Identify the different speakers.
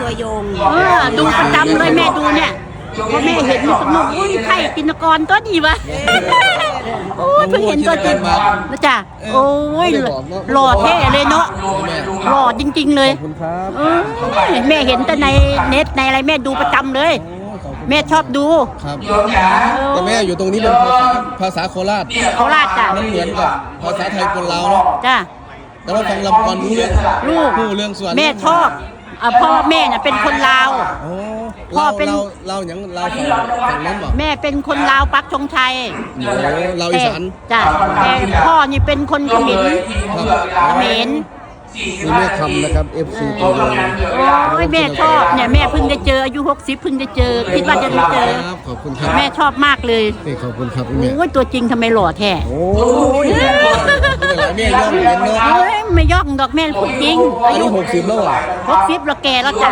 Speaker 1: ตัวยง
Speaker 2: เออดูประจำเลยแม่ดูเนี่ยพอแม่เห็นสนุกอุ้ยใช่กินกรตัวดีวะโอ้ยเพิ่งเห็นตัวจริงนะจ๊ะโอ้ยหล่อเท่เลยเนาะหล่อจริง ๆ เลย
Speaker 3: ขอบคุณครับ
Speaker 2: เอ้ยแม่เห็นแต่ในเน็ตในอะไรแม่ดูประจำเลย
Speaker 3: โอ้ขอบคุณ
Speaker 2: แม่ชอบดู
Speaker 3: ครับแต่แม่อยู่ตรงนี้เป็นภาษาภาษาโคราช
Speaker 2: โคราชจ้ะ
Speaker 3: มันเหมือนกับภาษาไทยคนลาวเนาะ
Speaker 2: จ้ะ
Speaker 3: แต่ว่าฟังลำกรรู้เรื่อง
Speaker 2: ลูก
Speaker 3: รู้เรื่องส่วน
Speaker 2: แม่ชอบ อะพ่อแม่น่ะเป็นคนลาว
Speaker 3: โอ้
Speaker 2: พ่อ
Speaker 3: เรา
Speaker 2: เป็น
Speaker 3: เราเราอย่างเราฝั่งฝั่งนั้นบอก
Speaker 2: แม่เป็นคนลาวปักชงชัย
Speaker 3: โอ้เราอีสาน
Speaker 2: จ้ะแต่พ่อนี่เป็นคนเขมร
Speaker 3: ครับ
Speaker 2: เขมร
Speaker 3: นี่แม่คำนะครับ FC ตัวเลย
Speaker 2: โอ้ยแม่ชอบเนี่ยแม่เพิ่งได้เจออายุ60เพิ่งได้เจอ คิดว่าจะได้เจอ
Speaker 3: ครับขอบคุณครับ
Speaker 2: แม่ชอบมากเลย
Speaker 3: นี่ขอบคุณครับแม่
Speaker 2: โอ้ยตัวจริงทำไมหล่อแท้
Speaker 3: โอ้ย แม่ย่อมเป็นเนาะ
Speaker 2: เฮ้ยไม่ย่องดอกแม่พูดจริง
Speaker 3: อันนี้หกสิบแล้วอะ
Speaker 2: 60แล้วแกแล้วจ้ะ